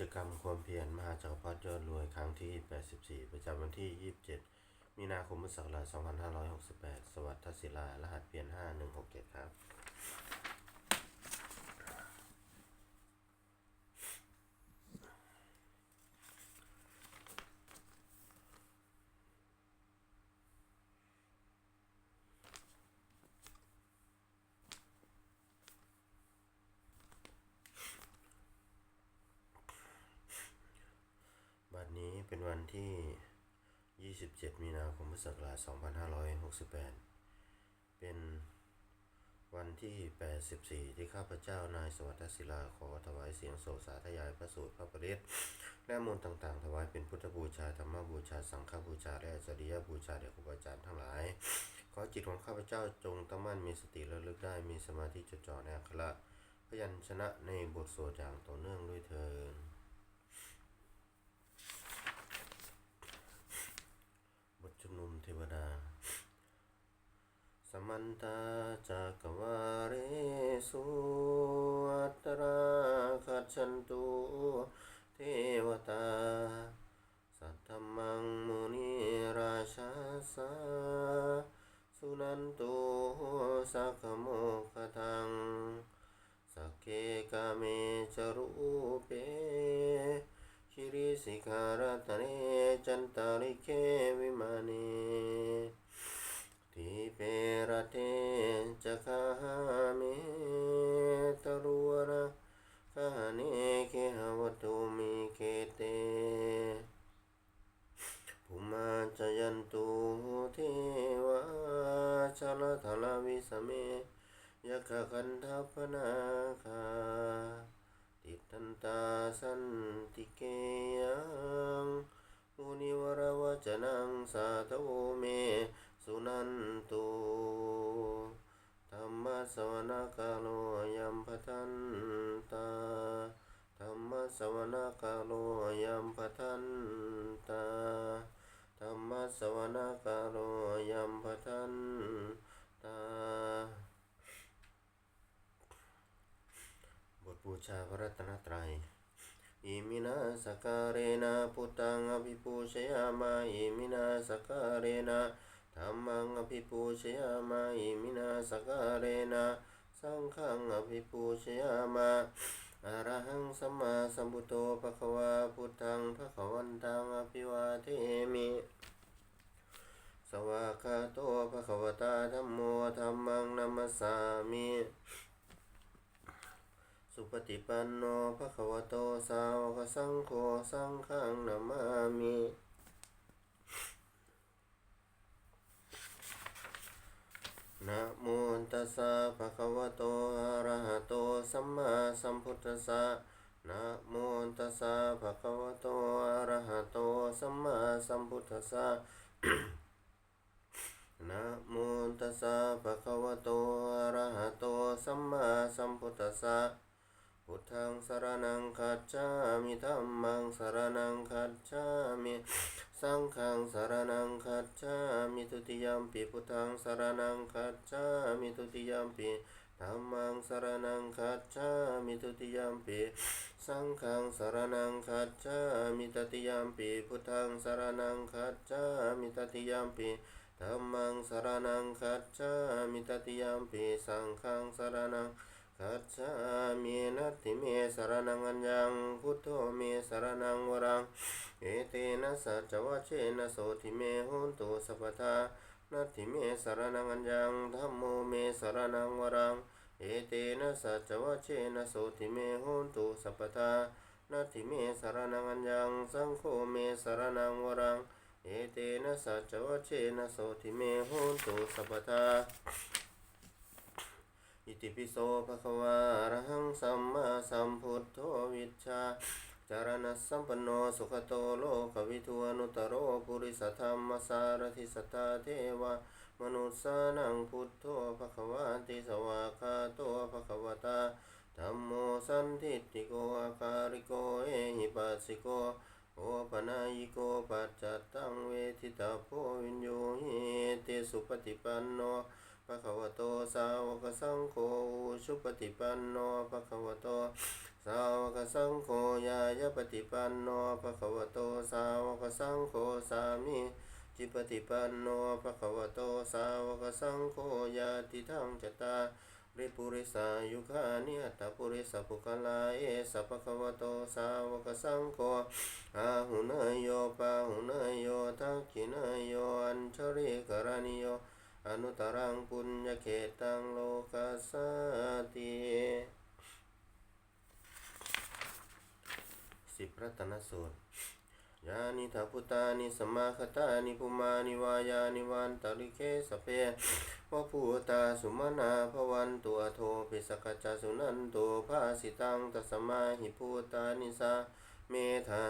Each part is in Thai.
จกรรมความเพียรมหาจักรพรรดิยอดรวยครั้งที่ 84 ประจำวันที่ 27 มีนาคมพุทธศักราช2568 สวัสดิ์ทศิลา รหัสเพียน5167 ครับดนี้เป็น วันที่ 27 มีนาคมพุทธศักราช 2568 เป็นวันที่ 84 ที่ข้าพเจ้านายสวัสดิ์ศิลาขอถวายเสียงโศกสาธยายพระสูตรพระปริตและมนต์ต่างๆ ถวายเป็นพุทธบูชาธรรมบูชา สังฆบูชา และจริยบูชาแด่ครูบาอาจารย์ทั้งหลาย ขอจิตของข้าพเจ้าจงตั้งมั่นมีสติระลึกได้มีสมาธิจดจ่อในอักขระพยัญชนะในบทสวดอย่างต่อเนื่องด้วยเถิด บทชุมนุมเทวดา สมัน ตาจักวาเรสุอัตราคัจฉันตุเทวตา สัทธมังมุนิราชาสาสุนันตุสักโมคทังสักเคกาเมจรูเปคิริสิการัตเนจันตาริเควิมานี เปรเทจักาเมตรุวระคาเนเคหวตุมิเคเตภุมาจยันตุเทวาชลทลวิสเมยขะคันทัพนาคาติทันตาสันติเกยังมุนิวรวจนังสาธโวเม สุนันตุธรรมสวนกาโลยัมปทันตาธรรมสวนกาโลยัมปทันตาธรรมสวนกาโลยัมปทันตา บทบูชาพระรัตนตรัยอิมินาสการเนะพุทธังอภิปูชยามาอิมินาสการเนะ ธรรมังอภิปูชยามาอิมินาสการเนะสังฆังอภิปูชยามาอะระหังสัมมาสัมพุทโธภะคะวาพุทธังภะคะวันตังอภิวาเทมิสวากาโตภะคะวตาธัมโมธัมมังนัมมสามิสุปฏิปันโนภะคะวโตสาวกสังโฆสังฆังนามามินะโม ตัสสะภะคะวะโตอะระหะโตสัมมาสัมพุทธัสสะนะโมตัสสะภะคะวะโตอะระหะโตสัมมาสัมพุทธัสสะนะโมตัสสะภะคะวะโตอะระหะโตสัมมาสัมพุทธัสสะพุทธังสรณังคัจฉามิธัมมังสรณังคัจฉามิ สังฆังสรณังคัจฉามิทุติยมปิพุทธังสรณังคัจฉามิทุติยมปิธัมมังสรณังคัจฉามิทุติยมปิสังฆังสรณังคัจฉามิตติยมปิพุทธังสรณังคัจฉามิตติยมปิธัมมังสรณังคัจฉามิตติยมปิสังฆังสรณังคัจฉามินัตถิเมสรนังอัญญังพุทโธเมสรนังวรัง เอเตนะสัจวัชเชนะโสทิเมหุนตุสัพพทานัตถิเมสารนังอัญญังธัมโมเมสารนังวรัง เอเตนะสัจวัชเชนะโสทิเมหุนตุสัพพทานัตถิเมสารนังอัญญังสังโฆเมสารนังวรัง เอเตนะสัจวัชเชนะโสทิเมหุนตุสัพพทาอิติปิโสภะคะวาอะระหังสัมมาสัมพุทโธวิชชา จารณสัมปันโนสุขโตโลกวิทูอนุตโรปุริสธรรมสารทิสตตาเทวมนุสสานังพุทโธภะคะวาติสวากขาโตภะคะวตาธัมโมสันทิฏฐิโกอาคาริโกเอหิปัสสิโกโอปนายิโกปัจจัตตังเวทิตาโพวินโยหิเตสุปฏิปันโนภะคะวะโตสาวกสังโฆชุปฏิปันโนภะคะวะโต สาวกสังโฆยายปฏิปันโนภะคะวะโตสาวกสังโฆสามิจิปฏิปันโนภะคะวะโตสาวกสังโฆยาติทังจตาริปุริสายุคานิอัตปุริสปุคลาเอสัพพะคะวะโตสาวกสังโฆอาหุเนยโยปาหุเนยโยทักขิเนยโยอัญชริกรณิโยอนุตรังปุญญเขตังโลกัสสติ สิบรัตนสูตรยานิทัพุตานิสมาคตานิภูมานิวายานิวันตริเคสเปวะภูตาสุมานาภวันตัวโทปิสกัจจาสุนันโตภาสิตังตัสมาหิภูตานิสาเมธา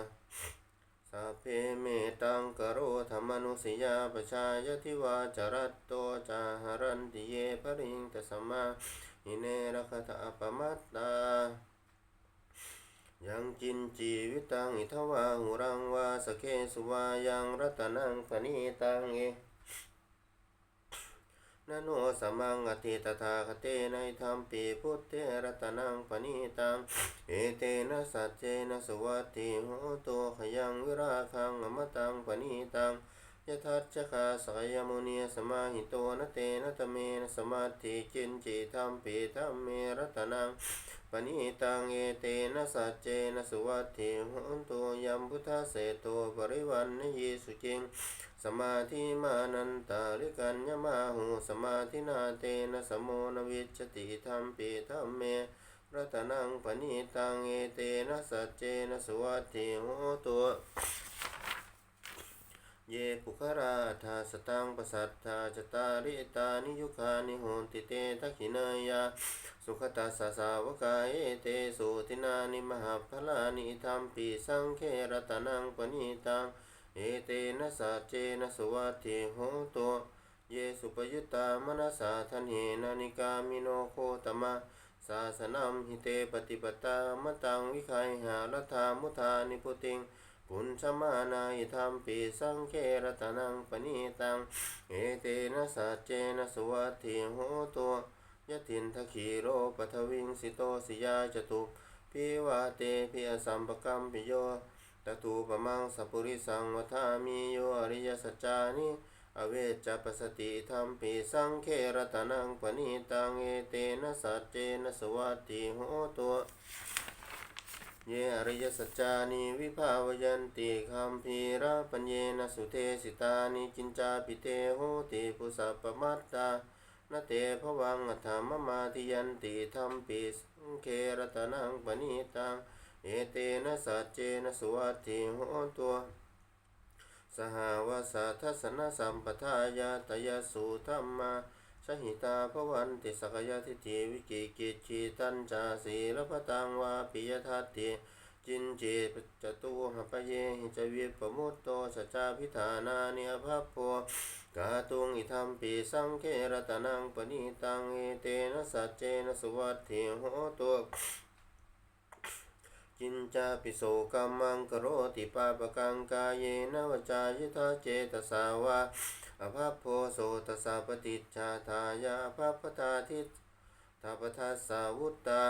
สัพเพเมตังกโรธรรมนุสยาปชายทิวาจรัตโตจาหรันติเยปริงตัสมาหิเนรคตาปมัตตา ยังจินจีวิตังอิทวาหุรังวาสเคสุวายังรัตนังปณิตังเอนโนสมังอธิตถาคเตนธรรมปีพุทเทรัตนังปณิตังเอเตนะสัจเจนะสวัตติโหตุขยังวิราคังอมตังปณิตังยทัจจคาสกยมุนีสมาหิโตนะเตนะตเมนะสมาธิจินจิธรรมปีธรรมเมรัตนัง ปณิตังเอเตนะสัจเจนะสุวัตถิโหนตุยัมพุทธเสโตปริวันนยีสุจิงสมาธิมานันตาริกัญญมาหูสมาธินาเตนะสมโมนวิจติธรรมปีธรรมเมรัตนังปณิตังเอเตนะสัจเจนะสุวัตถิโหตุ เยปุคราธาสตังปสัทธาจตาริตานิยุคานิโหนติเตทักขินายาสุขตัสสะสาวกายเตสุตินานิมหาพลานิธรรมปีสังเครตนังปณิตังเอเตนะสัจเจนะสวัตถิโหตุเยสุปยุตตามนัสสาทันเหนานิกามิโนโคตมะศาสนัมหิเตปฏิปตามะตังวิคัยหารัธามุทานิพุติง ปุญชมานาอิธรรมปีสังเครตนังปณิตัง เอเตนะสัจเจนะสวัตถิโหตุยะถินทคีโรปัทวิงสิโตสิยาจตุพิวาเตพิอสัมปกัมปิโยตตูปมังสัพุริสังวทามิโยอริยสัจจานิอเวจจปสติธรรมปีสังเครตนังปณิตังเอเตนะสัจเจนะสวัตถิโหตุ เยอริยสัจจานิวิภาวยันติคัมภีระปัญเยนะสุเทสิตานิจินจาปิเตโหติปุสัพปมัตตานาเตภวังอัฏฐมมาทิยันติธรรมปิสเครตนังปณิตังเอเตนะสัจเจนะสุวัติโหตัว สหวสาทัสสนสัมปทายาตยสุธรรมา ชหิตาภวันติสกยทิฏฐิวิกิกิจิตัญจาสีลพตังวาปิยทัตติจินเจจตุหปเยหิจวิปมุตโตสัจาพิธานาเนิอภัพโพกาตุงอิธรรมปีสังเครตนังปณิตังเอเตนะสัจเจนะสุวัตถิโหตุจินจาปิโสกัมมังกโรติปาปกังกายเยนะวจายทาเจตสาวา อภัพโพโสตสสะปฏิจจาทายาภัพทาทิตทาปทัสสาวุตตา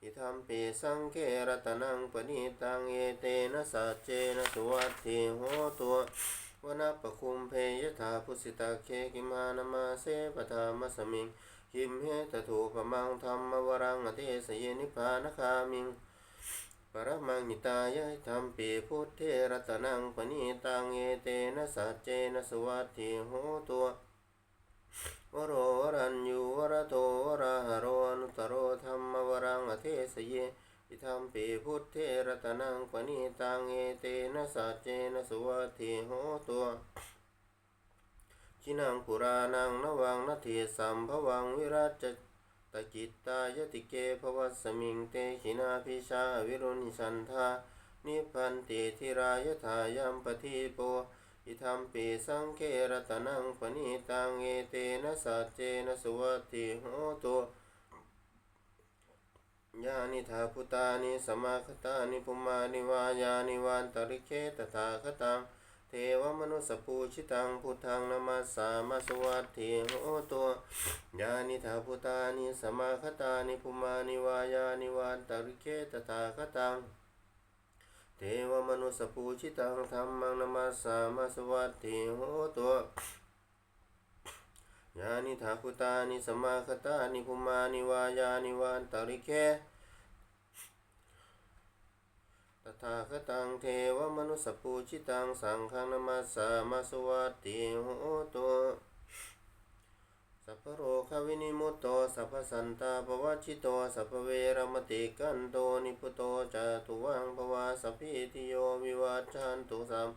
อิธรรมปีสังเครตนังปณิตังเอเตนะสัจเจนะสุวัตถิโหตัววนาปคุมเพยถาพุสิตาเคกิมานามาเสปทามัสมิงคิมเหตถูปมังธรรมวรังอเทสเยนิพพานคามิง ปรมังหิตายะธรรมปีพุทธเทรตนังปณิตังเอเตนะสัจเจนะสวัตถิโหตัววโรวรัญยูวรโตวราหโรอนุตโรธรรมวรังอเทสเยอิธรรมปีพุทธเทรตนังปณิตังเอเตนะสัจเจนะสวัตถิโหตัวชินังปุรานังนวังนาทีสัมภวังวิรัจจ ตจิตตายติเกภวัสมิงเตหินาพิชาวิรุณิสันธานิพันติธิรายทายัมปทิโปอิธรรมปีสังเครตนังปณิตังเอเตนะสัจเจนะสุวัติโหตุยานิทาพุตานิสมาคตานิภุมานิวายานิวันตริเคตถาคตัง เทวมนุสปูชิตังพุทธังนามัสสามาสวัตถิโหตัวยานิทาพุตานิสมาคตานิภุมานิวายานิวันตริเคตถาคตังเทวมนุสปูชิตังธรรมังนามัสสามาสวัตถิโหตัวยานิทาพุตานิสมาคตานิภุมานิวายานิวันตริเค ตถาคตังเทวมนุสปูชิตังสังฆนามัสสามาสวัตถิโหตัวสัพโรควินิมุตโตสัพพสันตาปวัชชิโตสัพเวรมติกันโตนิพุโตจตุวังภวาสัพพิติโยวิวัชชันตุสัม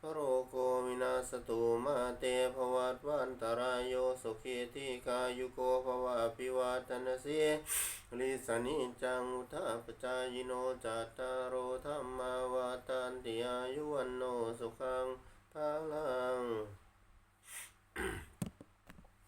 พโรโควินาสตุมาเตภวัตวันตรายโยสุขีติกายุโกภวะปิวัตนสี ลิสนิจังอุทาปจายโนจัตตารโอธรรมาวาตันติอายุวันโนสุขังภาลัง